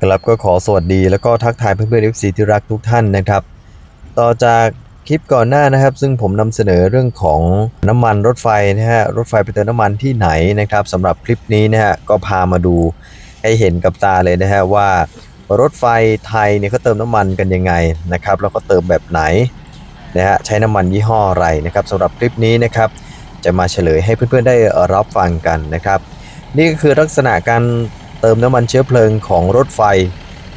ครับก็ขอสวัสดีแล้วก็ทักทายเพื่อนๆ FC ที่รักทุกท่านนะครับ ต่อจากคลิปก่อนหน้านะครับ ซึ่งผมนำเสนอเรื่องของน้ำมันรถไฟนะฮะรถไฟไปเติมน้ำมันที่ไหนนะครับสำหรับคลิปนี้นะฮะก็พามาดูให้เห็นกับตาเลยนะฮะว่ารถไฟไทยเนี่ยเขาเติมน้ำมันกันยังไงนะครับ แล้วก็เติมแบบไหนนะฮะใช้น้ำมันยี่ห้ออะไรนะครับสำหรับคลิปนี้นะครับ จะมาเฉลยให้เพื่อนๆได้รับฟังกันนะครับ นี่ก็คือลักษณะการ เติมน้ำมันเชื้อเพลิงของรถไฟ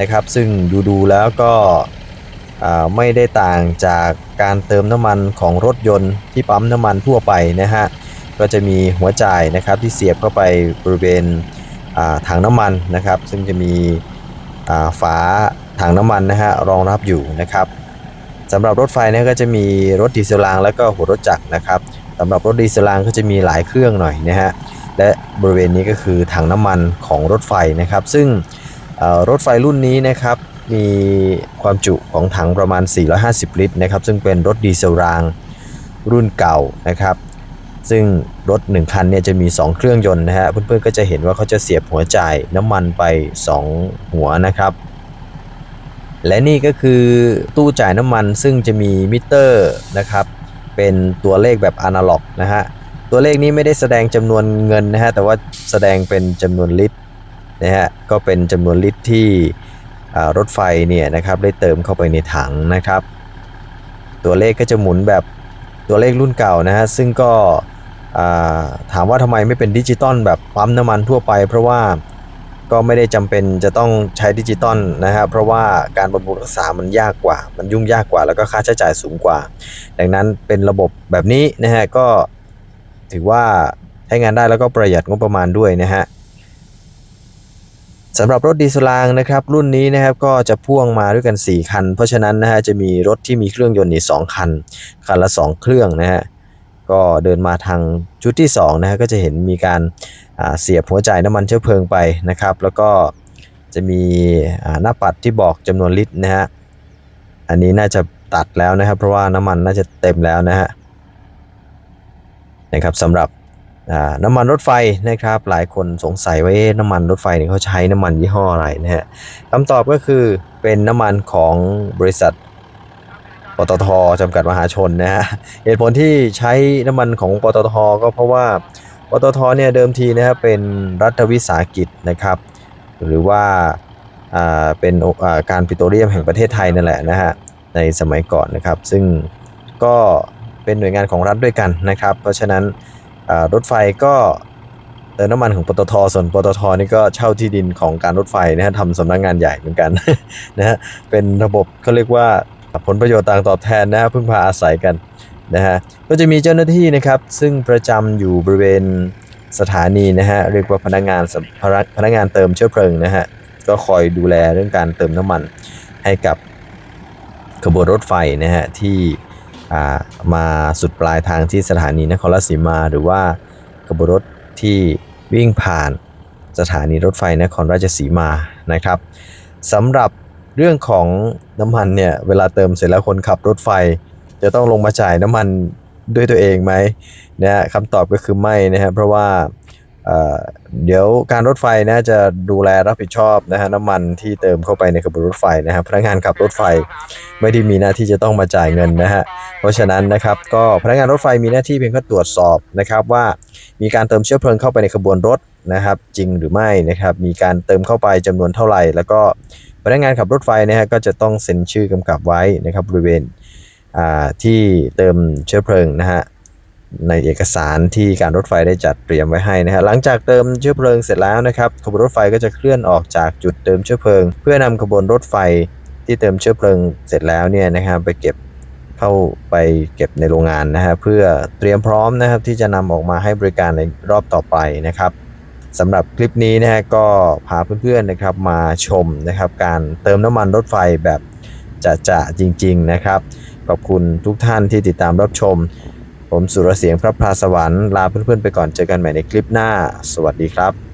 นะครับ ซึ่งดูๆแล้วก็ไม่ได้ต่างจากการเติมน้ำมันของรถยนต์ที่ปั๊มน้ำมันทั่วไปนะฮะก็จะมีหัวจ่ายนะครับที่เสียบเข้าไปบริเวณถังน้ำมันนะครับ ซึ่งจะมีฝาถังน้ำมันนะฮะรองรับอยู่นะครับสำหรับรถไฟเนี่ยก็จะมีรถดีเซลรางแล้วก็หัวรถจักรนะครับสำหรับรถดีเซลรางก็จะมีหลายเครื่องหน่อยนะฮะ และบริเวณนี้ก็คือถังน้ำมันของรถไฟนะครับ ซึ่งรถไฟรุ่นนี้นะครับมีความจุของถังประมาณ 450 ลิตรนะครับซึ่งเป็นรถดีเซลรางรุ่นเก่านะครับ ซึ่งรถ 1 คันเนี่ยจะมี 2 เครื่องยนต์นะฮะเพื่อนๆก็จะเห็นว่าเขาจะเสียบหัวจ่ายน้ำมันไป 2 หัวนะครับ และนี่ก็คือตู้จ่ายน้ำมันซึ่งจะมีมิเตอร์นะครับเป็นตัวเลขแบบอนาล็อกนะฮะ ตัวเลขนี้ไม่ได้แสดงจำนวนเงินนะฮะแต่ว่าแสดงเป็นจำนวนลิตรนะฮะก็เป็นจำนวนลิตรที่รถไฟเนี่ยนะครับได้เติมเข้าไปในถังนะครับ ตัวเลขก็จะหมุนแบบตัวเลขรุ่นเก่านะฮะซึ่งก็ถามว่าทำไมไม่เป็นดิจิตอลแบบปั๊มน้ำมันทั่วไป เพราะว่าก็ไม่ได้จำเป็นจะต้องใช้ดิจิตอลนะฮะเพราะว่าการบำรุงรักษามันยากกว่า มันยุ่งยากกว่าแล้วก็ค่าใช้จ่ายสูงกว่า ดังนั้นเป็นระบบแบบนี้นะฮะก็ ถือว่าใช้งานได้แล้วก็ประหยัดงบประมาณด้วยนะฮะสำหรับรถดีเซลางนะครับรุ่นนี้นะครับก็จะพ่วงมาด้วยกัน 4 คัน เพราะฉะนั้นนะฮะจะมีรถที่มีเครื่องยนต์นี่2คัน คันละ 2 เครื่องนะฮะก็เดินมาทางชุดที่2นะฮะก็จะเห็นมีการเสียบหัวจ่ายน้ำมันเชื้อเพลิงไปนะครับ แล้วก็จะมีหน้าปัดที่บอกจำนวนลิตรนะฮะอันนี้น่าจะตัดแล้วนะครับ เพราะว่าน้ำมันน่าจะเต็มแล้วนะฮะ นะครับสำหรับน้ำมันรถไฟนะครับ หลายคนสงสัยว่าน้ำมันรถไฟเนี่ยเขาใช้น้ำมันยี่ห้ออะไรนะฮะคำตอบก็คือเป็นน้ำมันของบริษัทปตทจำกัดมหาชนนะฮะเหตุผลที่ใช้น้ำมันของปตทก็เพราะว่าปตทเนี่ยเดิมทีนะครับเป็นรัฐวิสาหกิจนะครับ หรือว่าเป็นการปิโตรเลียมแห่งประเทศไทยนั่นแหละนะฮะในสมัยก่อนนะครับ ซึ่งก็ เป็นหน่วยงานของรัฐด้วยกันนะครับ เพราะฉะนั้นรถไฟก็เติมน้ำมันของปตท ส่วนปตทนี่ก็เช่าที่ดินของการรถไฟนะฮะทำสำนักงานใหญ่เหมือนกันนะฮะเป็นระบบเขาเรียกว่าผลประโยชน์ต่างตอบแทนนะฮะพึ่งพาอาศัยกันนะฮะก็จะมีเจ้าหน้าที่นะครับ ซึ่งประจำอยู่บริเวณสถานีนะฮะเรียกว่าพนักงานสำพนักพนักงานเติมเชื้อเพลิงนะฮะก็คอยดูแลเรื่องการเติมน้ำมันให้กับขบวนรถไฟนะฮะที่ มาสุดปลายทางที่สถานีนครราชสีมา หรือว่าขบวนรถที่วิ่งผ่านสถานีรถไฟนครราชสีมานะครับสำหรับเรื่องของน้ำมันเนี่ยเวลาเติมเสร็จแล้วคนขับรถไฟ จะต้องลงมาจ่ายน้ำมันด้วยตัวเองไหมนะคำตอบก็คือไม่นะฮะเพราะว่า เดี๋ยวการรถไฟนะจะดูแลรับผิดชอบนะฮะน้ำมันที่เติมเข้าไปในขบวนรถไฟนะฮะพนักงานขับรถไฟไม่ได้มีหน้าที่จะต้องมาจ่ายเงินนะฮะเพราะฉะนั้นนะครับก็พนักงานรถไฟมีหน้าที่เพียงแค่ตรวจสอบนะครับว่ามีการเติมเชื้อเพลิงเข้าไปในขบวนรถนะครับ จริงหรือไม่นะครับมีการเติมเข้าไปจำนวนเท่าไหร่ แล้วก็พนักงานขับรถไฟนะฮะก็จะต้องเซ็นชื่อกำกับไว้นะครับบริเวณที่เติมเชื้อเพลิงนะฮะ ในเอกสารที่การรถไฟได้จัดเตรียมไว้ให้นะฮะหลังจากเติมเชื้อเพลิงเสร็จแล้วนะครับขบวนรถไฟก็จะเคลื่อนออกจากจุดเติมเชื้อเพลิง เพื่อนำขบวนรถไฟที่เติมเชื้อเพลิงเสร็จแล้วเนี่ยนะครับไปเก็บเข้าไปเก็บในโรงงานนะฮะเพื่อเตรียมพร้อมนะครับที่จะนำออกมาให้บริการในรอบต่อไปนะครับสำหรับคลิปนี้นะฮะก็พาเพื่อนๆนะครับมาชมนะครับการเติมน้ำมันรถไฟแบบจะจะๆจริง ๆ นะครับ ขอบคุณทุกท่านที่ติดตามรับชม ผมสุรเสียงพระพราสวรรค์ลาเพื่อนๆไปก่อนเจอกันใหม่ในคลิปหน้า สวัสดีครับ